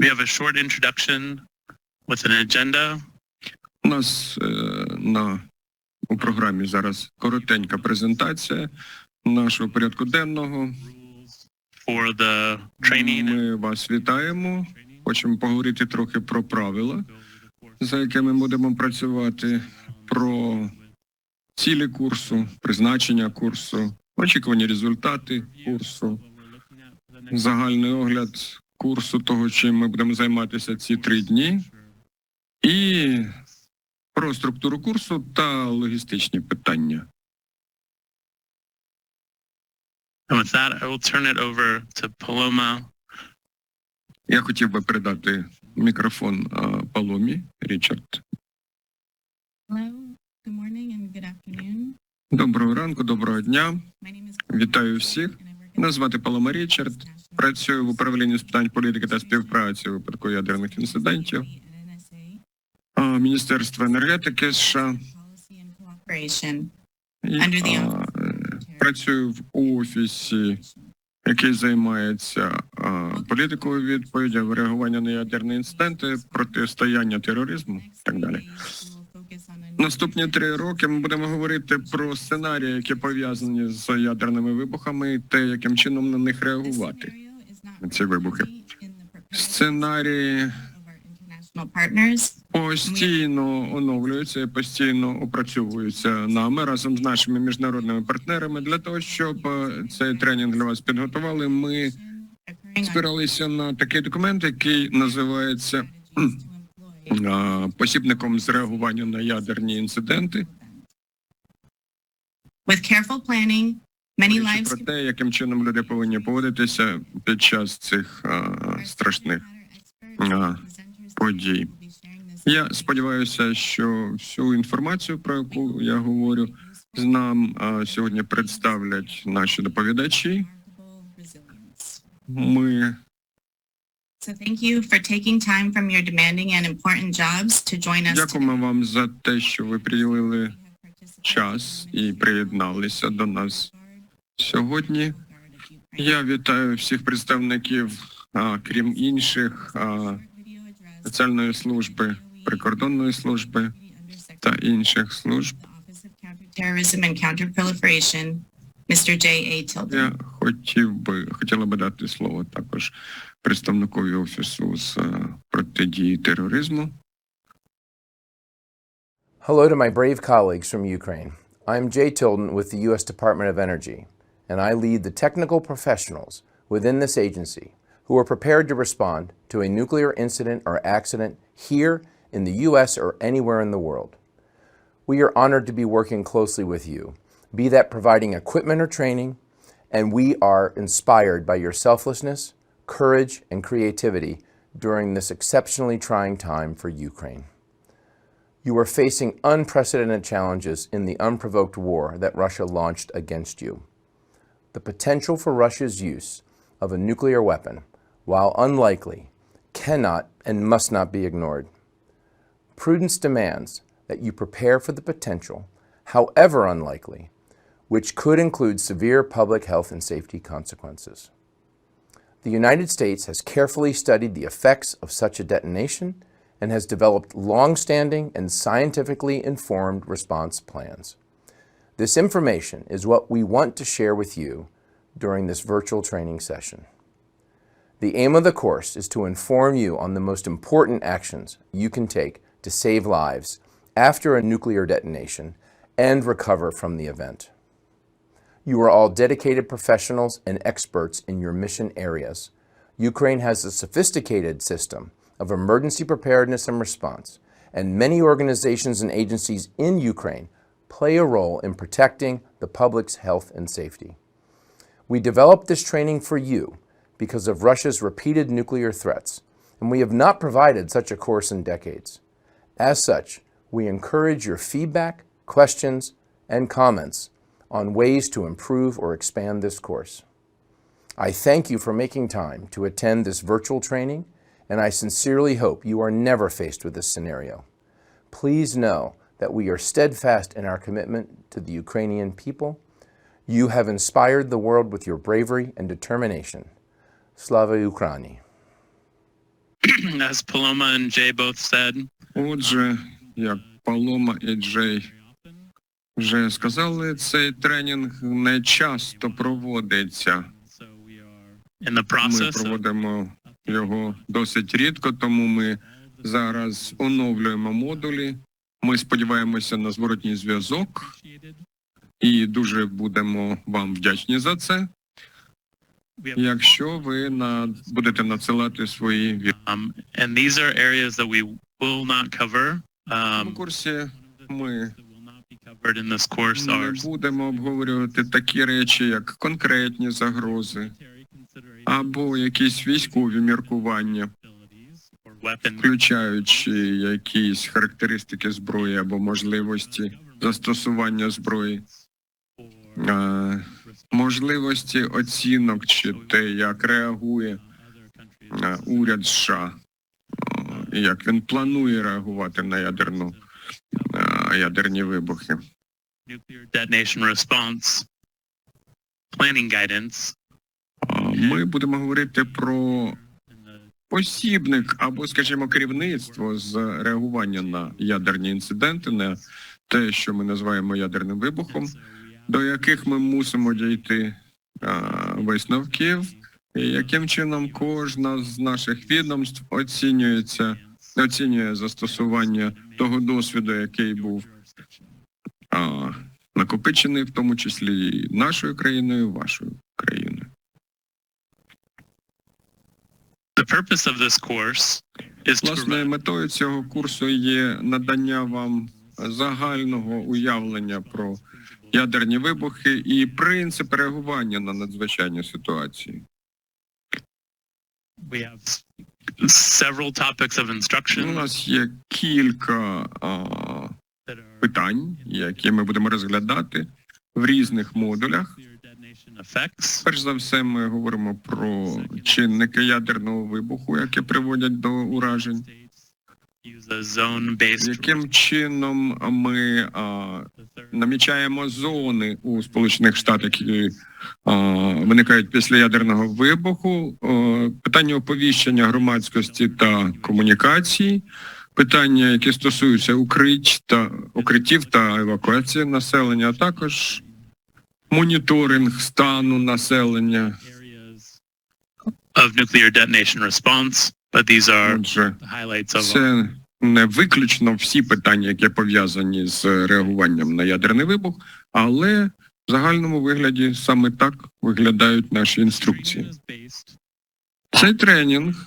We have a short introduction with an agenda. У нас е, на у програмі зараз коротенька презентація нашого порядку денного. for the training. Ми вас вітаємо. Хочемо поговорити трохи про правила, за якими будемо працювати, про цілі курсу, призначення курсу, очікувані результати курсу, загальний огляд курсу того, чим ми будемо займатися ці три дні, і про структуру курсу та логістичні питання. And with that, I will turn it over to Paloma. Я хотів би передати мікрофон Паломі Річард. Hello, good morning and good afternoon. Доброго ранку, доброго дня. Вітаю всіх. Мене звати Палома Річард. Працюю в управлінні з питань політики та співпраці у випадку ядерних інцидентів. Міністерства енергетики США. І, а, працюю в офісі, який займається а, політикою відповіді, реагування на ядерні інциденти, протистояння тероризму і так далі. Наступні три роки ми будемо говорити про сценарії, які пов'язані з ядерними вибухами, і те, яким чином на них реагувати. на ці вибухи. Сценарії постійно оновлюються і постійно опрацьовуються нами разом з нашими міжнародними партнерами для того, щоб е, цей тренінг для вас підготували. Ми спиралися на такий документ, який називається посібником з реагування на ядерні інциденти. With careful planning, many lives про те, яким чином люди повинні поводитися під час цих а, страшних а, подій. Я сподіваюся, що всю інформацію, про яку я говорю, з нам а, сьогодні представлять наші доповідачі. Ми So thank you for taking time from your demanding and important jobs to join us. дякуємо вам за те, що ви приділили час і приєдналися до нас сьогодні. Я вітаю всіх представників, а, крім інших, а, спеціальної служби, прикордонної служби та інших служб. Terrorism and Counterproliferation, Mr. J. A. Tilden. Я хотів би хотіла би дати слово також представникові офісу з е, протидії тероризму. Hello to my brave colleagues from Ukraine. I'm Jay Tilden with the U.S. Department of Energy, and I lead the technical professionals within this agency who are prepared to respond to a nuclear incident or accident here in the U.S. or anywhere in the world. We are honored to be working closely with you, be that providing equipment or training, and we are inspired by your selflessness, courage, and creativity during this exceptionally trying time for Ukraine. You are facing unprecedented challenges in the unprovoked war that Russia launched against you. The potential for Russia's use of a nuclear weapon, while unlikely, cannot and must not be ignored. Prudence demands that you prepare for the potential, however unlikely, which could include severe public health and safety consequences. The United States has carefully studied the effects of such a detonation and has developed long-standing and scientifically informed response plans. This information is what we want to share with you during this virtual training session. The aim of the course is to inform you on the most important actions you can take to save lives after a nuclear detonation and recover from the event. You are all dedicated professionals and experts in your mission areas. Ukraine has a sophisticated system of emergency preparedness and response, and many organizations and agencies in Ukraine play a role in protecting the public's health and safety. We developed this training for you because of Russia's repeated nuclear threats, and we have not provided such a course in decades. As such, we encourage your feedback, questions, and comments on ways to improve or expand this course. I thank you for making time to attend this virtual training, and I sincerely hope you are never faced with this scenario. Please know that we are steadfast in our commitment to the Ukrainian people. You have inspired the world with your bravery and determination. Slava Ukraini. as Paloma and Jay both said, Отже, як Палома і Джей вже сказали, цей тренінг не часто проводиться. Ми проводимо його досить рідко, тому ми зараз оновлюємо модулі. Ми сподіваємося на зворотній зв'язок і дуже будемо вам вдячні за це. Якщо ви на будете надсилати свої Um, and these are areas that we will not cover. Um, курсі. Ми are будемо обговорювати такі речі, як конкретні загрози або якісь військові міркування, включаючи якісь характеристики зброї або можливості застосування зброї, можливості оцінок чи те, як реагує уряд США, як він планує реагувати на ядерну ядерні вибухи. Nuclear detonation response planning guidance. Ми будемо говорити про посібник або, скажімо, керівництво з реагування на ядерні інциденти, на те, що ми називаємо ядерним вибухом, до яких ми мусимо дійти висновків, і яким чином кожна з наших відомств оцінюється, оцінює застосування того досвіду, який був накопичений, в тому числі нашою країною, вашою країною. The purpose of this course is Власне, метою цього курсу є надання вам загального уявлення про ядерні вибухи і принцип реагування на надзвичайні ситуації. we have several topics of У нас є кілька а, питань, які ми будемо розглядати в різних модулях. Перш за все, ми говоримо про чинники ядерного вибуху, які приводять до уражень. Яким чином ми а, намічаємо зони у Сполучених Штатах, які а, виникають після ядерного вибуху, О, питання оповіщення громадськості та комунікації, питання, які стосуються укрить та укриттів та евакуації населення, а також моніторинг стану населення. of nuclear detonation response, but these are Отже, the highlights of це не виключно всі питання, які пов'язані з реагуванням на ядерний вибух, але в загальному вигляді саме так виглядають наші інструкції. Цей тренінг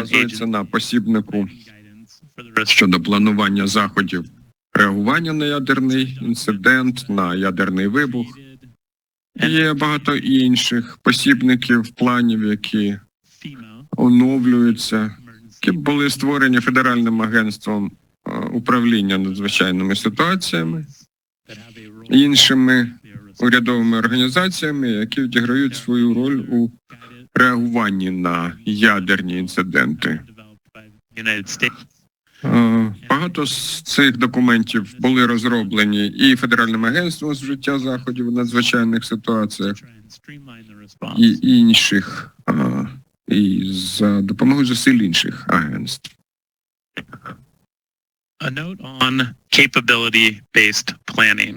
базується на посібнику щодо планування заходів реагування на ядерний інцидент, на ядерний вибух. Є багато інших посібників, планів, які оновлюються, які були створені федеральним агентством е, управління надзвичайними ситуаціями, іншими. Урядовими організаціями, які відіграють свою роль у реагуванні на ядерні інциденти. Е, Багато з цих документів були розроблені і Федеральним агентством з вжиття заходів у надзвичайних ситуаціях, і інших, е, і за допомогою зусиль інших агентств. A note on capability-based planning,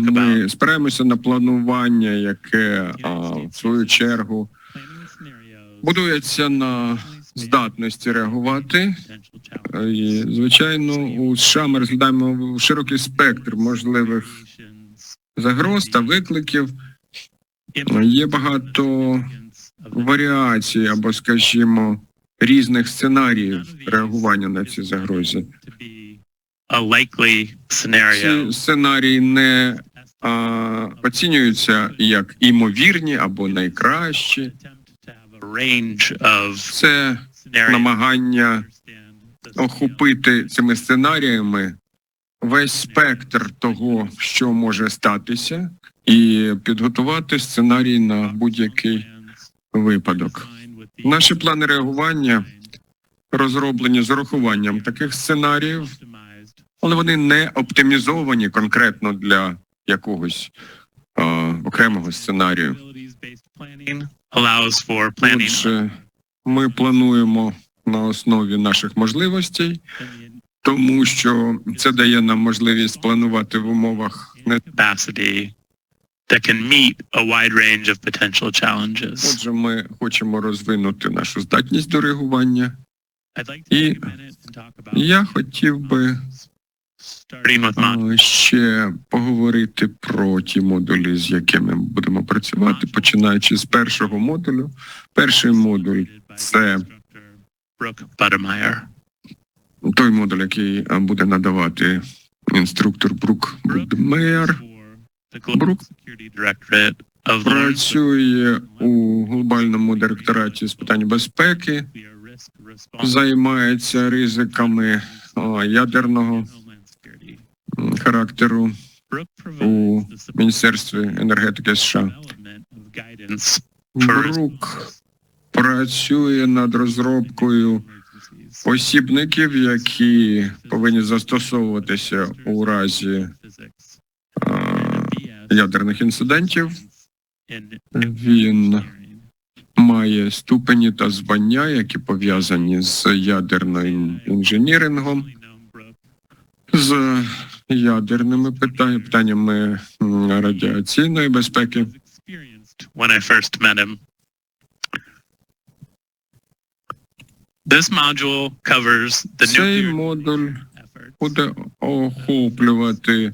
Ми спираємося на планування, яке а, в свою чергу будується на здатності реагувати. І, звичайно, у США ми розглядаємо широкий спектр можливих загроз та викликів. Є багато варіацій або, скажімо, різних сценаріїв реагування на ці загрози. To be a likely scenario. Ці сценарії не а, оцінюються як імовірні або найкращі. Це намагання охопити цими сценаріями весь спектр того, що може статися, і підготувати сценарій на будь-який випадок. Наші плани реагування розроблені з урахуванням таких сценаріїв, але вони не оптимізовані конкретно для якогось а, окремого сценарію. Отже, ми плануємо на основі наших можливостей, тому що це дає нам можливість планувати в умовах не that can meet a wide range of potential challenges. отже, ми хочемо розвинути нашу здатність до реагування. І Я хотів би starting with mod- а, ще поговорити про ті модулі, з якими ми будемо працювати, починаючи з першого модулю. Перший модуль це той модуль, який буде надавати інструктор Брук of Lawrence Працює у глобальному директораті з питань безпеки, займається ризиками ядерного характеру у Міністерстві енергетики США. Брук працює над розробкою посібників, які повинні застосовуватися у разі ядерних інцидентів. Він має ступені та звання, які пов'язані з ядерним інженірингом, з ядерними питань- питаннями радіаційної безпеки. when I first met him. This module covers the Цей модуль буде охоплювати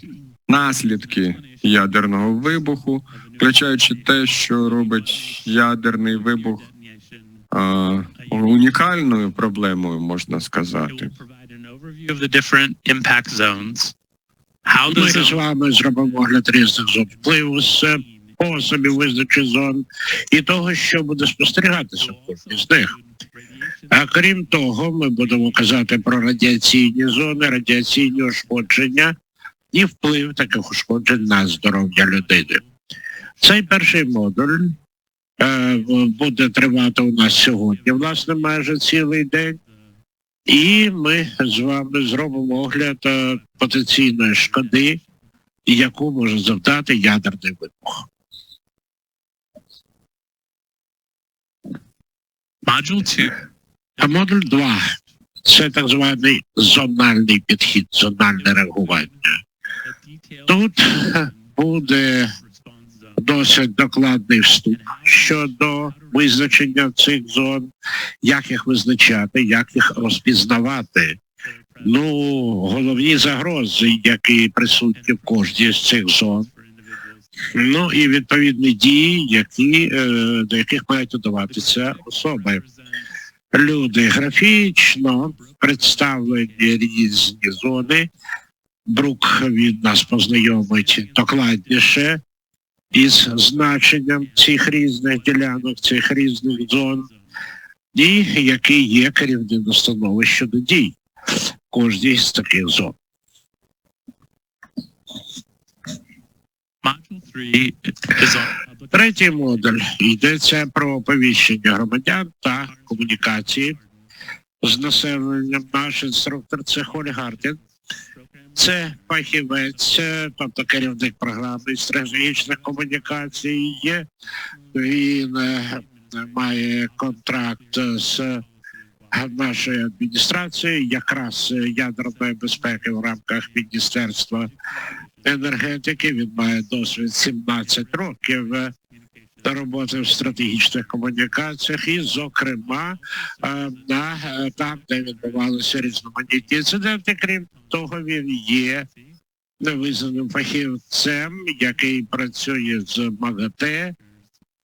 наслідки ядерного вибуху, включаючи те, що робить ядерний вибух а, унікальною проблемою, можна сказати. Ми з вами зробимо огляд різних зон впливу з способів визначення зон і того, що буде спостерігатися в кожній з них. А крім того, ми будемо казати про радіаційні зони, радіаційні ушкодження і вплив таких ушкоджень на здоров'я людини. Цей перший модуль е, буде тривати у нас сьогодні, власне, майже цілий день. І ми з вами зробимо огляд е, потенційної шкоди, яку може завдати ядерний вибух. Module 2 модуль 2 це так званий зональний підхід, зональне реагування. Тут буде. Досить докладний вступ щодо визначення цих зон, як їх визначати, як їх розпізнавати. Ну, головні загрози, які присутні в кожній з цих зон. Ну і відповідні дії, які, е, до яких мають додаватися особи. Люди графічно представлені різні зони. Брук він нас познайомить докладніше із значенням цих різних ділянок, цих різних зон, і які є керівні настанови щодо дій кожній з таких зон. Module 3 is on public Третій модуль йдеться про оповіщення громадян та комунікації з населенням. Наш інструктор це Холі Гартін. Це фахівець, е, тобто керівник програми стратегічних комунікацій. Він е, має контракт з нашою адміністрацією, якраз ядерної безпеки в рамках Міністерства енергетики. Він має досвід 17 років. Та роботи в стратегічних комунікаціях, і, зокрема, е, на е, там, де відбувалися різноманітні інциденти. Крім того, він є невизнаним фахівцем, який працює з МАГАТЕ,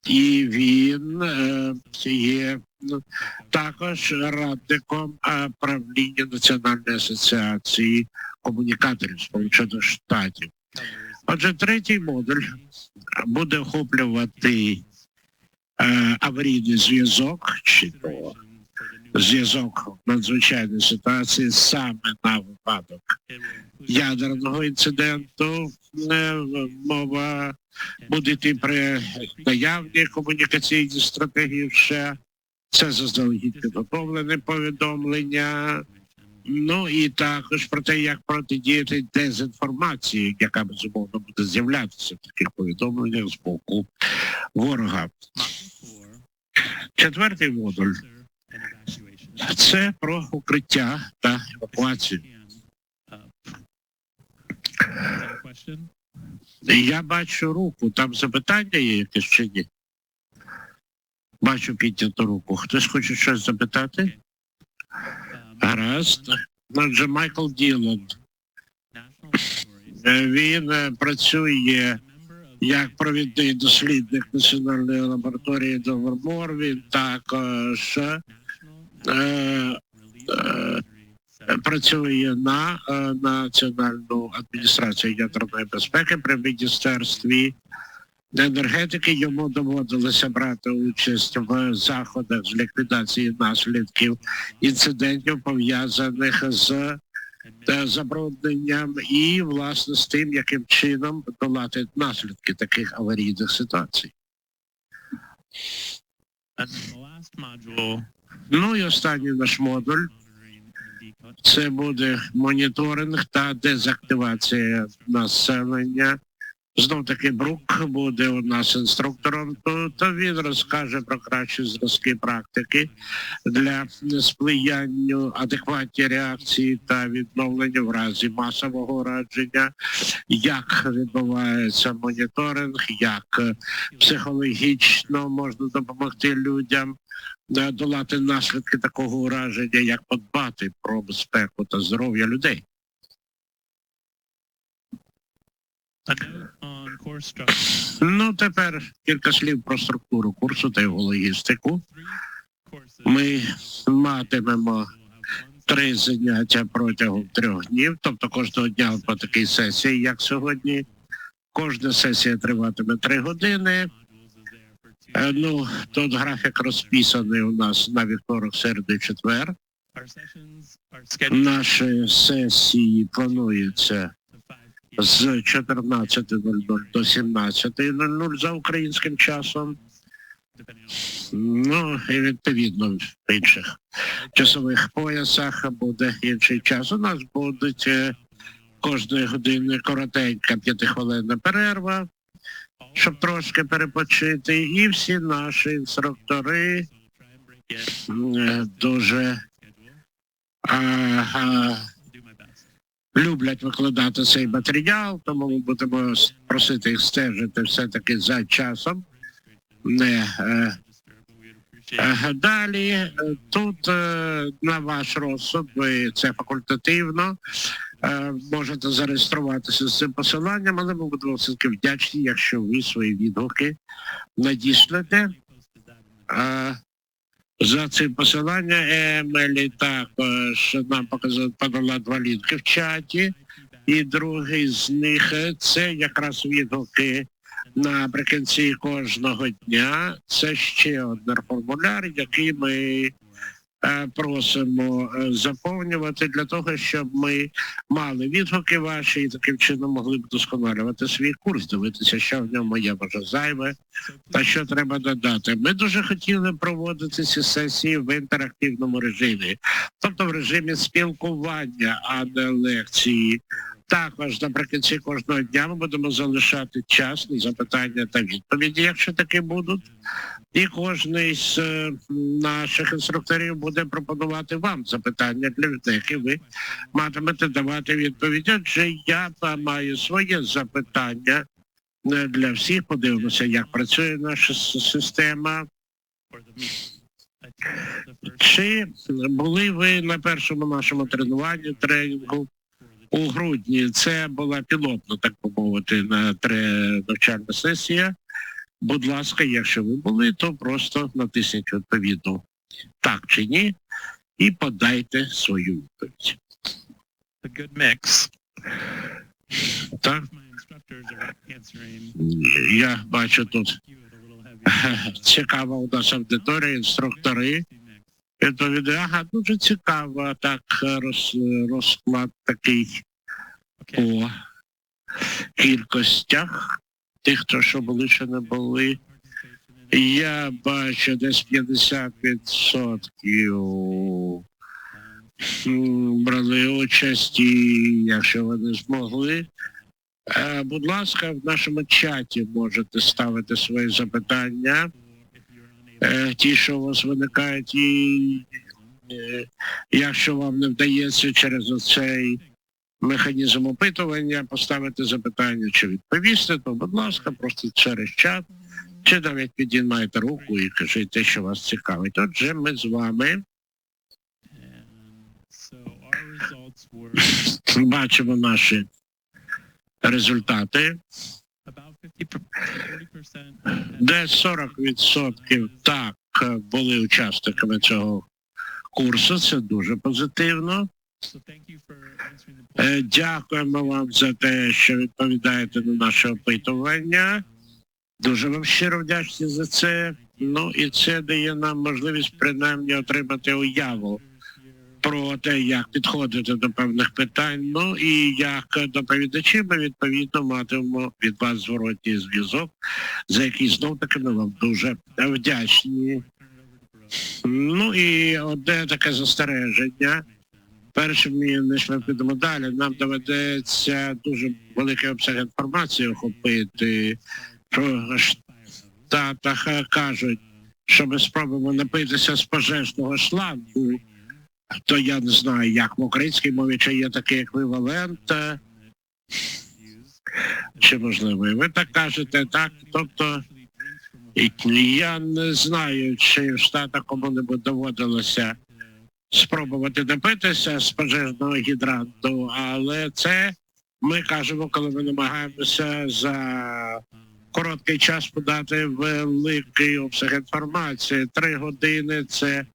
і він е, є ну, також радником правління Національної асоціації комунікаторів Сполучених Штатів. Отже, третій модуль буде охоплювати е, аварійний зв'язок чи то зв'язок надзвичайної ситуації саме на випадок ядерного інциденту. Е, Мова буде йти при наявній комунікаційній стратегії ще. Це заздалегідь підготовлене повідомлення. Ну і також про те, як протидіяти дезінформації, яка безумовно буде з'являтися в таких повідомленнях з боку ворога. Четвертий модуль це про укриття та евакуацію. Я бачу руку. Там запитання є якесь чи ні? Бачу підняту руку. Хтось хоче щось запитати? Гаразд. Отже, Майкл Діланд. Е, Він е, працює як провідний дослідник Національної лабораторії Довермор. Він також е, е, працює на е, Національну адміністрацію ядерної безпеки при міністерстві енергетики. Йому доводилося брати участь в заходах з ліквідації наслідків інцидентів пов'язаних з е, забрудненням і власне з тим, яким чином долати наслідки таких аварійних ситуацій. Ну і останній наш модуль це буде моніторинг та дезактивація населення. Знов таки Брук буде у нас інструктором, то, то він розкаже про кращі зразки практики для сприяння адекватній реакції та відновлення в разі масового ураження, як відбувається моніторинг, як психологічно можна допомогти людям е, долати наслідки такого ураження, як подбати про безпеку та здоров'я людей. Ну тепер кілька слів про структуру курсу та його логістику. Ми матимемо три заняття протягом трьох днів, тобто кожного дня по такій сесії, як сьогодні. Кожна сесія триватиме три години. Е, Ну, тут графік розписаний у нас на вівторок, середу і четвер. Наші сесії плануються з 14.00 до 17.00 за українським часом. Ну і відповідно в інших часових поясах буде інший час. У нас будуть е, кожної години коротенька п'ятихвилинна перерва, щоб трошки перепочити. І всі наші інструктори е, дуже а, а, люблять викладати цей матеріал, тому ми будемо просити їх стежити все-таки за часом. Не е, е, далі е, тут е, на ваш розсуд, ви це факультативно. Е, можете зареєструватися з цим посиланням, але ми будемо все-таки вдячні, якщо ви свої відгуки надішлете. Е, за цим посиланням Емелі також нам показала подала два лінки в чаті, і другий з них е, це якраз відгуки наприкінці кожного дня. Це ще один формуляр, який ми е, просимо е, заповнювати для того, щоб ми мали відгуки ваші і таким чином могли б досконалювати свій курс, дивитися, що в ньому є може зайве, та що треба додати. Ми дуже хотіли проводити ці сесії в інтерактивному режимі, тобто в режимі спілкування, а не лекції. Також наприкінці кожного дня ми будемо залишати час на запитання та відповіді, якщо такі будуть. І кожен з е, наших інструкторів буде пропонувати вам запитання, для які ви матимете давати відповіді. Адже я маю своє запитання е, для всіх. Подивимося, як працює наша система. Чи були ви на першому нашому тренуванні тренінгу у грудні? Це була пілотна, так би мовити, на тре навчальна сесія. Будь ласка, якщо ви були, то просто натисніть відповідно так чи ні, і подайте свою відповідь. A good mix. Так, я бачу тут цікава у нас аудиторія, інструктори. Ага, дуже цікаво, так роз, розклад такий Okay. по кількостях тих, хто що були, що не були. Я бачу десь 50% брали участь, і якщо вони змогли. Е, Будь ласка, в нашому чаті можете ставити свої запитання. Е, ті, що у вас виникають, і е, якщо вам не вдається через оцей механізм опитування поставити запитання чи відповісти, то, будь ласка, просто через чат, чи навіть підіймайте руку і кажіть те, що вас цікавить. Отже, ми з вами бачимо наші результати. Де 40% так е, були учасниками цього курсу. Це дуже позитивно. Е, Дякуємо вам за те, що відповідаєте на наше опитування. Дуже вам щиро вдячні за це. Ну і це дає нам можливість принаймні отримати уяву про те, як підходити до певних питань. Ну і як доповідачі ми відповідно матимемо від вас зворотній зв'язок, за який знов таки ми вам дуже вдячні. Ну і одне таке застереження. Першим ніж ми підемо далі, нам доведеться дуже великий обсяг інформації охопити. В Штатах кажуть, що ми спробуємо напитися з пожежного шлангу, то я не знаю, як в українській мові, чи є такий еквівалент, чи можливо, ви так кажете, так? Тобто я не знаю, чи в Штатах кому-небудь доводилося спробувати напитися з пожежного гідранту, але це ми кажемо, коли ми намагаємося за короткий час подати великий обсяг інформації. Три години це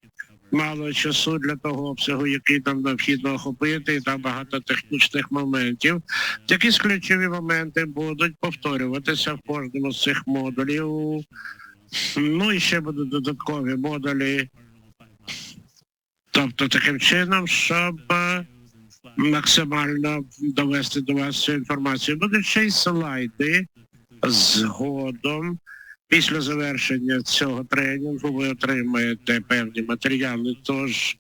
мало часу для того обсягу, який нам необхідно охопити, і там багато технічних моментів. Якісь ключові моменти будуть повторюватися в кожному з цих модулів. Ну і ще будуть додаткові модулі. Тобто таким чином, щоб е, максимально довести до вас цю інформацію. Будуть ще й слайди згодом. Після завершення цього тренінгу ви отримаєте певні матеріали, тож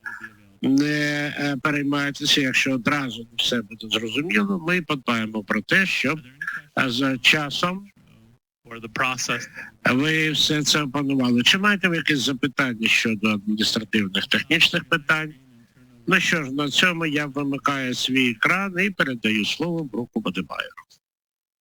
не е, переймайтеся, якщо одразу все буде зрозуміло, ми подбаємо про те, щоб е, за часом ви все це опанували. Чи маєте ви якісь запитання щодо адміністративних технічних питань? Ну що ж, на цьому я вимикаю свій екран і передаю слово Бруку Бадибаю.